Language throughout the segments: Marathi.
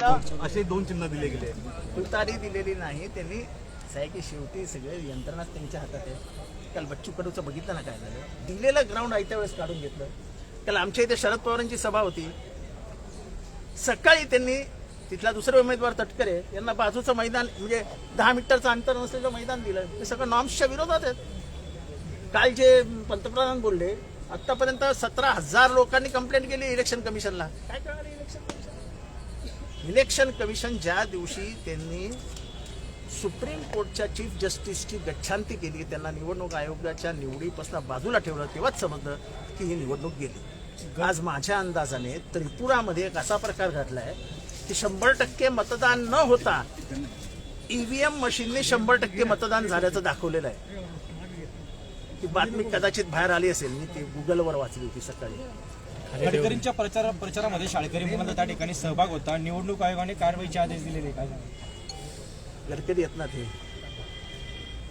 त्याला असे दोन चिन्ह दिले गेले. तुतारी दिलेली नाही. त्यांनी आहे की शेवटी सगळे यंत्रणाच त्यांच्या हातात आहे. काल बच्चू कडूचं बघितलं ना काय झालं? दिलेलं ग्राउंड आयत्या वेळेस काढून घेतलं. काल आमच्या इथे शरद पवारांची सभा होती. सकाळी त्यांनी तिथला दुसरे उमेदवार तटकरे यांना बाजूचं मैदान म्हणजे दहा मीटरचं अंतर नसलेलं मैदान दिलं. हे सगळं नॉर्म्सच्या विरोधात आहेत. काल जे पंतप्रधान बोलले आतापर्यंत सतरा हजार लोकांनी कंप्लेंट केली इलेक्शन कमिशनला काय करणार इलेक्शन इलेक्शन कमिशन ज्या दिवशी त्यांनी सुप्रीम कोर्टच्या चीफ जस्टिसची गच्छांती केली त्यांना निवडणूक आयोगाच्या निवडीपासून बाजूला ठेवलं तेव्हाच समजलं की ही निवडणूक गेली. आज माझ्या अंदाजाने त्रिपुरामध्ये एक असा प्रकार घडलाय की शंभर टक्के मतदान न होता ईव्हीएम मशीनने शंभर टक्के मतदान झाल्याचं दाखवलेलं आहे. ती बातमी कदाचित बाहेर आली असेल मी ती गुगलवर वाचली होती सकाळी. गडकरींच्या प्रचार प्रचारामध्ये शाळकरी मुलांचा त्या ठिकाणी सहभाग होता. निवडणूक आयोगाने कारवाईचे आदेश दिलेले काय? गडकरी येत ना ते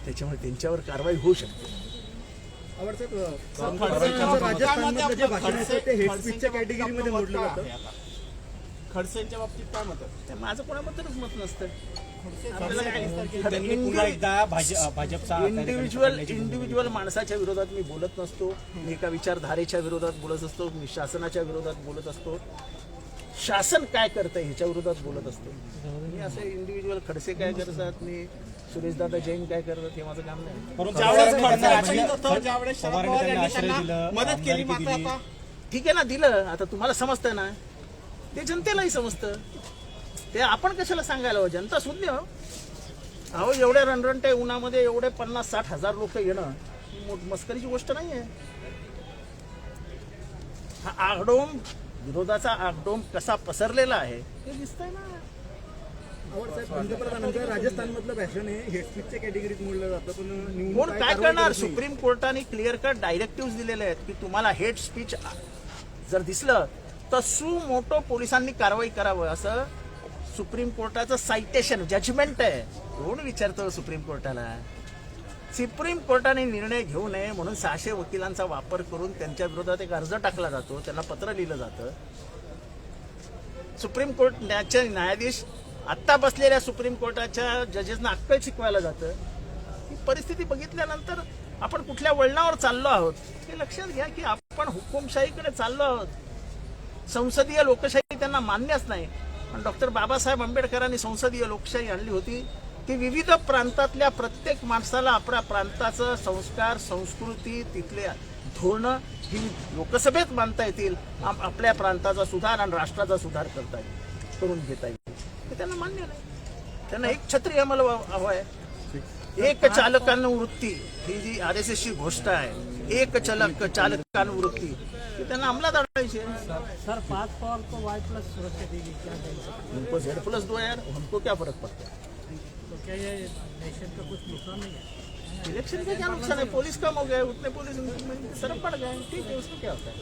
त्याच्यामुळे त्यांच्यावर कारवाई होऊ शकते. खडसेंच्या बाबतीत काय मत माझं कोणाबद्दलच मत नसतं. एकदा भाज- भाजपचा इंडिव्हिज्युअल इंडिव्हिज्युअल माणसाच्या विरोधात मी बोलत नसतो. मी एका विचारधारेच्या विरोधात बोलत असतो. मी शासनाच्या विरोधात बोलत असतो. शासन काय करतंय ह्याच्या विरोधात बोलत असतो. मी असं इंडिव्हिज्युअल खडसे काय करतात? मी सुरेशदादा जैन काय करतात हे माझं काम नाही. दिलं मदत केली ठीक आहे ना दिलं. आता तुम्हाला समजतंय ना? ते जनतेलाही समजतं. ते आपण कशाला सांगायला हो जनता हो अहो एवढ्या रणरणट्या उन्हामध्ये एवढे पन्नास साठ हजार लोक येणं ही मोठ मस्करीची गोष्ट नाही आहे हा आगडोम विरोधाचा आगडोम कसा पसरलेला आहे ते दिसतंय ना. पंतप्रधानांचं राजस्थानमधलं भाषण हे हेट स्पीचच्या कॅटेगरीत मोडलं जातं पण कोण काय करणार. सुप्रीम कोर्टाने क्लिअर कट डायरेक्टिव्ह दिलेले आहेत की तुम्हाला हेट स्पीच जर दिसलं तर सुमोटो पोलिसांनी कारवाई करावं असं सुप्रीम कोर्टाचं सायटेशन जजमेंट आहे. कोण विचारतो सुप्रीम कोर्टाला? सुप्रीम कोर्टाने निर्णय घेऊ नये म्हणून सहाशे वकिलांचा वापर करून त्यांच्या विरोधात एक अर्ज टाकला जातो त्यांना पत्र लिहिलं जातं. सुप्रीम कोर्ट न्यायाधीश आत्ता बसलेल्या सुप्रीम कोर्टाच्या जजेसना अक्कल शिकवायला जातं. ही परिस्थिती बघितल्यानंतर आपण कुठल्या वळणावर चाललो आहोत? हे लक्षात घ्या की आपण हुकुमशाहीकडे चाललो आहोत. संसदीय लोकशाही त्यांना मान्यच नाही. पण डॉक्टर बाबासाहेब आंबेडकरांनी संसदीय लोकशाही आणली होती. की विविध प्रांतातल्या प्रत्येक माणसाला आपल्या प्रांताचं संस्कार संस्कृती तिथले धोरणं ही लोकसभेत मानता येतील आप- आपल्या प्रांताचा सुधार आणि राष्ट्राचा सुधार करता येईल करून घेता येईल. हे त्यांना मान्य नाही. त्यांना एक छत्री आम्हाला हवा आहे. एक चालकांवृत्ती ही जी आर एस एसची घोषणा आहे. एक चालक चालकांवृत्ती. ही त्यांना अंमलात आणायची सर पाँच को वाई प्लस सुरक्षा देगी क्या उनको जेड प्लस दो यार हमको क्या फ़र्क पड़ता है? तो क्या ये नेशन का कुछ नुकसान नहीं है? इलेक्शन का क्या नुकसान है? पुलिस कम हो गए उतने पुलिस सरफ पड़ गए ठीक है उसमें क्या होता है?